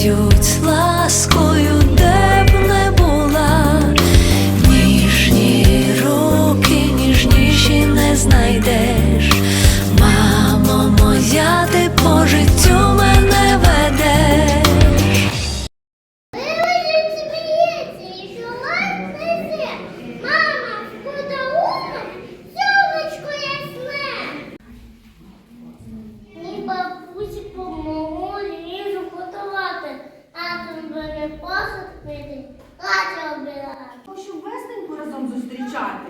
Віють ласкою. Хочу весненьку разом зустрічати.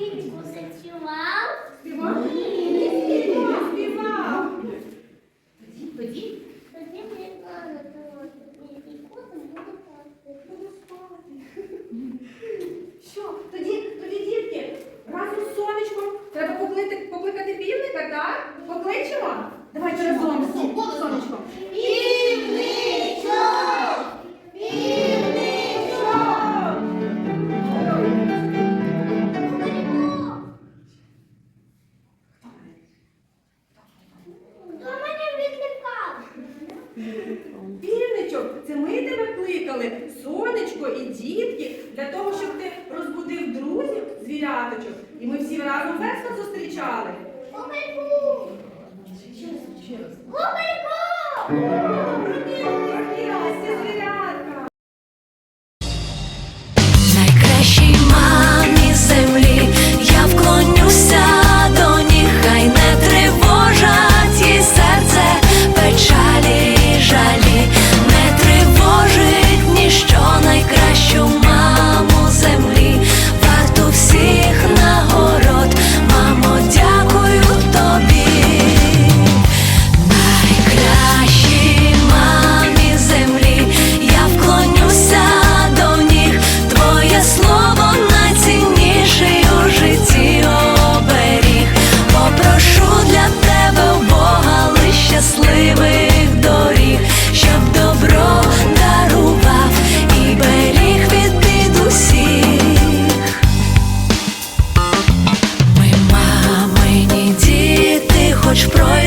Que consensual. Demônio. Це ми тебе кликали, сонечко і дітки, для того, щоб ти розбудив друзів звіряточок. І ми всі разом весело зустрічали. Губерку! Губерку! хоч пройде.